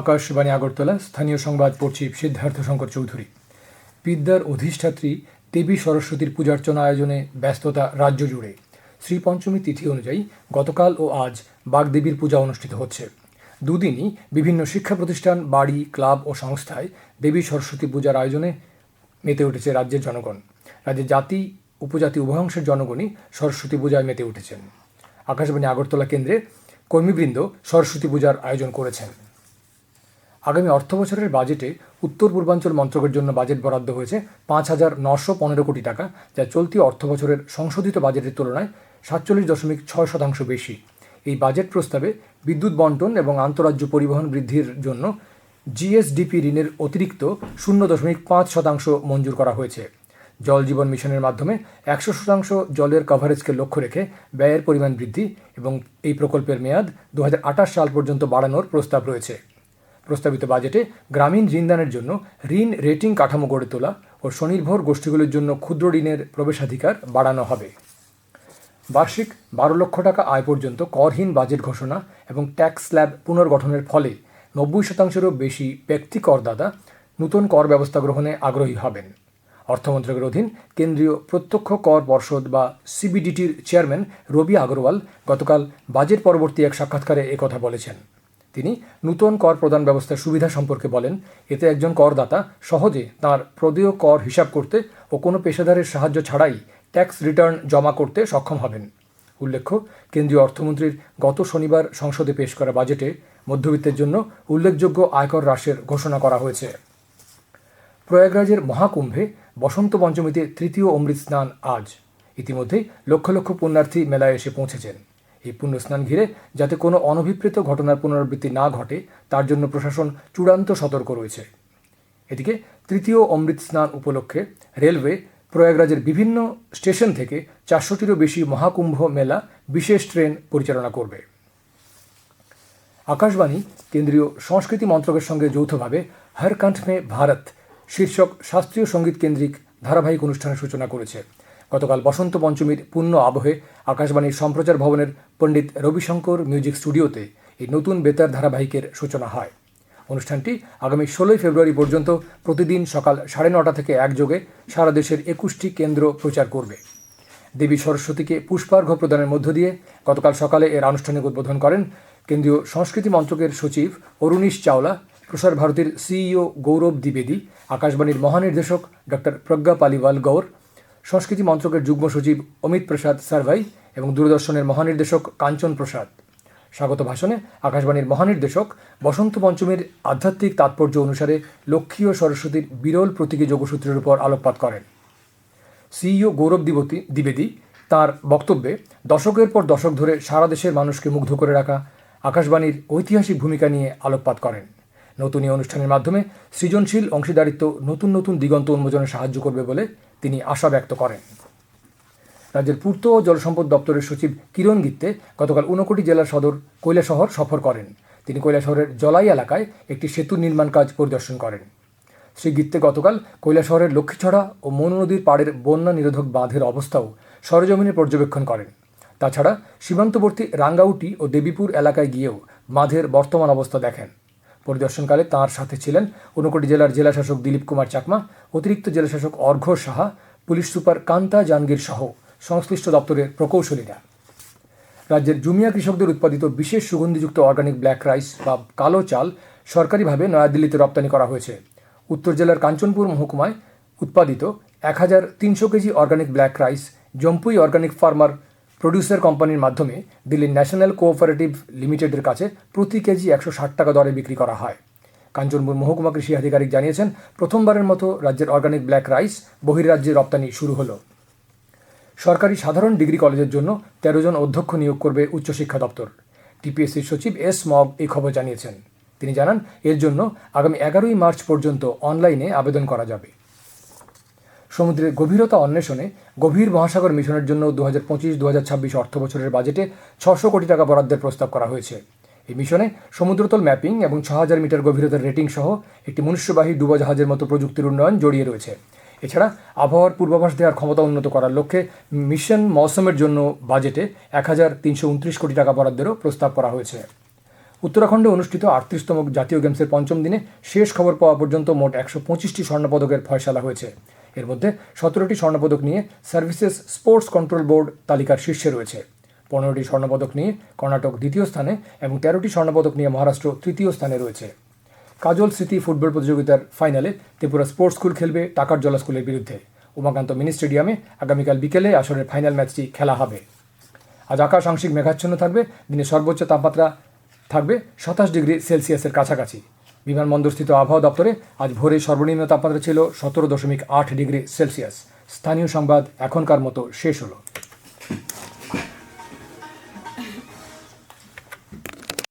আকাশবাণী আগরতলা, স্থানীয় সংবাদ পড়ছি সিদ্ধার্থ শঙ্কর চৌধুরী। বিদ্যার অধিষ্ঠাত্রী দেবী সরস্বতীর পূজার্চনা আয়োজনে ব্যস্ততা রাজ্য জুড়ে। শ্রী পঞ্চমী তিথি অনুযায়ী গতকাল ও আজ বাগদেবীর পূজা অনুষ্ঠিত হচ্ছে। দুদিনই বিভিন্ন শিক্ষা প্রতিষ্ঠান, বাড়ি, ক্লাব ও সংস্থায় দেবী সরস্বতী পূজার আয়োজনে মেতে উঠেছে রাজ্যের জনগণ। রাজ্যের জাতি, উপজাতি উভয়াংশের জনগণই সরস্বতী পূজায় মেতে উঠেছেন। আকাশবাণী আগরতলা কেন্দ্রে কর্মীবৃন্দ সরস্বতী পূজার আয়োজন করেছেন। আগামী অর্থ বছরের বাজেটে উত্তর পূর্বাঞ্চল মন্ত্রকের জন্য বাজেট বরাদ্দ হয়েছে পাঁচ হাজার নশো পনেরো কোটি টাকা, যা চলতি অর্থ বছরের সংশোধিত বাজেটের তুলনায় সাতচল্লিশ দশমিক ছয় শতাংশ বেশি। এই বাজেট প্রস্তাবে বিদ্যুৎ বন্টন এবং আন্তরাজ্য পরিবহন বৃদ্ধির জন্য জিএসডিপি ঋণের অতিরিক্ত শূন্য দশমিক পাঁচ শতাংশ মঞ্জুর করা হয়েছে। জল জীবন মিশনের মাধ্যমে একশো শতাংশ জলের কভারেজকে লক্ষ্য রেখে ব্যয়ের পরিমাণ বৃদ্ধি এবং এই প্রকল্পের মেয়াদ দু হাজার আঠাশ সাল পর্যন্ত বাড়ানোর প্রস্তাব রয়েছে। প্রস্তাবিত বাজেটে গ্রামীণ ঋণদানের জন্য ঋণ রেটিং কাঠামো গড়ে তোলা ও স্বনির্ভর গোষ্ঠীগুলির জন্য ক্ষুদ্র ঋণের প্রবেশাধিকার বাড়ানো হবে। বার্ষিক বারো লক্ষ টাকা আয় পর্যন্ত করহীন বাজেট ঘোষণা এবং ট্যাক্স স্ল্যাব পুনর্গঠনের ফলে নব্বই শতাংশেরও বেশি ব্যক্তি করদাতা নতুন কর ব্যবস্থা গ্রহণে আগ্রহী হবেন। অর্থমন্ত্রকের অধীন কেন্দ্রীয় প্রত্যক্ষ কর পর্ষদ বা সিবিডিটির চেয়ারম্যান রবি আগরওয়াল গতকাল বাজেট পরবর্তী এক সাক্ষাৎকারে একথা বলেছেন। তিনি নূতন কর প্রদান ব্যবস্থার সুবিধা সম্পর্কে বলেন, এতে একজন করদাতা সহজে তার প্রদেয় কর হিসাব করতে ও কোনো পেশাদারের সাহায্য ছাড়াই ট্যাক্স রিটার্ন জমা করতে সক্ষম হবেন। উল্লেখ্য, কেন্দ্রীয় অর্থমন্ত্রীর গত শনিবার সংসদে পেশ করা বাজেটে মধ্যবিত্তের জন্য উল্লেখযোগ্য আয়কর হ্রাসের ঘোষণা করা হয়েছে। প্রয়াগরাজের মহাকুম্ভে বসন্ত পঞ্চমীতে তৃতীয় অমৃত স্নান আজ। ইতিমধ্যেই লক্ষ লক্ষ পুণ্যার্থী মেলায় এসে পৌঁছেছেন। এই পুণ্য স্নান ঘিরে যাতে কোনো অনভিপ্রেত ঘটনার পুনরাবৃত্তি না ঘটে, তার জন্য প্রশাসন চূড়ান্ত সতর্ক রয়েছে। এদিকে তৃতীয় অমৃত স্নান উপলক্ষে রেলওয়ে প্রয়াগরাজের বিভিন্ন স্টেশন থেকে চারশোটিরও বেশি মহাকুম্ভ মেলা বিশেষ ট্রেন পরিচালনা করবে। আকাশবাণী কেন্দ্রীয় সংস্কৃতি মন্ত্রকের সঙ্গে যৌথভাবে হর মে ভারত শীর্ষক শাস্ত্রীয় সংগীত কেন্দ্রিক ধারাবাহিক অনুষ্ঠানের সূচনা করেছে। গতকাল বসন্ত পঞ্চমীর পূর্ণ আবহে আকাশবাণীর সম্প্রচার ভবনের পণ্ডিত রবিশঙ্কর মিউজিক স্টুডিওতে এই নতুন বেতার ধারাবাহিকের সূচনা হয়। অনুষ্ঠানটি আগামী ষোলোই ফেব্রুয়ারি পর্যন্ত প্রতিদিন সকাল সাড়ে নটা থেকে একযোগে সারা দেশের একুশটি কেন্দ্র প্রচার করবে। দেবী সরস্বতীকে পুষ্পার্ঘ্য প্রদানের মধ্য দিয়ে গতকাল সকালে এর আনুষ্ঠানিক উদ্বোধন করেন কেন্দ্রীয় সংস্কৃতি মন্ত্রকের সচিব অরুণীশ চাওলা, প্রসার ভারতীর সিইও গৌরব দ্বিবেদী, আকাশবাণীর মহানির্দেশক ডক্টর প্রজ্ঞা পালিওয়াল গৌর সংস্কৃতি মন্ত্রকের যুগ্ম সচিব অমিত প্রসাদ সার্ভাই এবং দূরদর্শনের মহানির্দেশক কাঞ্চন প্রসাদ। স্বাগত ভাষণে আকাশবাণীর মহানির্দেশক বসন্ত পঞ্চমীর আধ্যাত্মিক তাৎপর্য অনুসারে লক্ষ্মী ও সরস্বতীর বিরল প্রতীকী যোগসূত্রের উপর আলোকপাত করেন। সিইও গৌরব দিবতী দ্বিবেদী তার বক্তব্যে, দশকের পর দশক ধরে সারা দেশের মানুষকে মুগ্ধ করে রাখা আকাশবাণীর ঐতিহাসিক ভূমিকা নিয়ে আলোকপাত করেন। নতুন এই অনুষ্ঠানের মাধ্যমে সৃজনশীল অংশীদারিত্ব নতুন নতুন দিগন্ত উন্মোচনে সাহায্য করবে বলে তিনি আশা ব্যক্ত করেন। রাজ্যের পূর্ত ও জলসম্পদ দপ্তরের সচিব কিরণ গিত্তে গতকাল ঊনকোটি জেলার সদর কৈলাসহর সফর করেন। তিনি কৈলাসহরের জলাই এলাকায় একটি সেতু নির্মাণ কাজ পরিদর্শন করেন। শ্রী গিত্তে গতকাল কৈলাসহরের লক্ষ্মীছড়া ও মনু নদীর পাড়ের বন্যা নিরোধক বাঁধের অবস্থাও সরজমিনে পর্যবেক্ষণ করেন। তাছাড়া সীমান্তবর্তী রাঙ্গাউটি ও দেবীপুর এলাকায় গিয়েও বাঁধের বর্তমান অবস্থা দেখেন। পরিদর্শনকালে তাঁর সাথে ছিলেন ঊনকোটি জেলার জেলাশাসক দিলীপ কুমার চাকমা, অতিরিক্ত জেলাশাসক অর্ঘ্য সাহা, পুলিশ সুপার কান্তা জাহাঙ্গীর সহ সংশ্লিষ্ট দপ্তরের প্রকৌশলীরা। রাজ্যের জুমিয়া কৃষকদের উৎপাদিত বিশেষ সুগন্ধিযুক্ত অর্গানিক ব্ল্যাক রাইস বা কালো চাল সরকারিভাবে নয়াদিল্লিতে রপ্তানি করা হয়েছে। উত্তর জেলার কাঞ্চনপুর মহকুমায় উৎপাদিত এক হাজার তিনশো kg organic black rice, Jampui organic farmer producer কোম্পানির মাধ্যমে দিল্লির ন্যাশনাল কোঅপারেটিভ লিমিটেডের কাছে প্রতি কেজি একশো ষাট টাকা দরে বিক্রি করা হয়। কাঞ্চনপুর মহকুমা কৃষি আধিকারিক জানিয়েছেন, প্রথমবারের মতো রাজ্যের অর্গানিক ব্ল্যাক রাইস বহির্রাজ্যে রপ্তানি শুরু হলো। সরকারি সাধারণ ডিগ্রি কলেজের জন্য তেরো জন অধ্যক্ষ নিয়োগ করবে উচ্চশিক্ষা দপ্তর। টিপিএসসির সচিব এস মগ এই খবর জানিয়েছেন। তিনি জানান, এর জন্য আগামী এগারোই মার্চ পর্যন্ত অনলাইনে আবেদন করা যাবে। সমুদ্রের গভীরতা অন্বেষণে গভীর মহাসাগর মিশনের জন্য দু হাজার পঁচিশ ছাব্বিশ অর্থ বছরের বাজেটে ছশো কোটি টাকা বরাদ্দের প্রস্তাব করা হয়েছে। এই মিশনে সমুদ্রতল ম্যাপিং এবং ছ হাজার মিটার গভীরতার রেটিং সহ একটি মনুষ্যবাহী ডুবোজাহাজের মতো প্রযুক্তির উন্নয়ন জড়িয়ে রয়েছে। এছাড়া আবহাওয়ার পূর্বাভাস দেওয়ার ক্ষমতা উন্নত করার লক্ষ্যে মিশন মৌসুমের জন্য বাজেটে এক হাজার তিনশো উনত্রিশ কোটি টাকা বরাদ্দেরও প্রস্তাব করা হয়েছে। উত্তরাখণ্ডে অনুষ্ঠিত আটত্রিশতম জাতীয় গেমসের পঞ্চম দিনে শেষ খবর পাওয়া পর্যন্ত মোট একশো পঁচিশটি স্বর্ণপদকের ফয়সালা হয়েছে। এর মধ্যে সতেরোটি স্বর্ণপদক নিয়ে সার্ভিসেস স্পোর্টস কন্ট্রোল বোর্ড তালিকার শীর্ষে রয়েছে। পনেরোটি স্বর্ণপদক নিয়ে কর্ণাটক দ্বিতীয় স্থানে এবং তেরোটি স্বর্ণপদক নিয়ে মহারাষ্ট্র তৃতীয় স্থানে রয়েছে। কাজল স্মৃতি ফুটবল প্রতিযোগিতার ফাইনালে ত্রিপুরা স্পোর্টস স্কুল খেলবে টাকার জলা স্কুলের বিরুদ্ধে। উমাকান্ত মিনি স্টেডিয়ামে আগামীকাল বিকেলে আসরের ফাইনাল ম্যাচটি খেলা হবে। আজ আকাশ আংশিক মেঘাচ্ছন্ন থাকবে, দিনে সর্বোচ্চ তাপমাত্রা থাকবে সাতাশ ডিগ্রি সেলসিয়াসের কাছাকাছি। বিমানবন্দরস্থিত আবহাওয়া দপ্তরে আজ ভোরে সর্বনিম্ন তাপমাত্রা ছিল সতেরো দশমিক আট ডিগ্রি সেলসিয়াস। স্থানীয় সংবাদ এখনকার মতো শেষ হলো।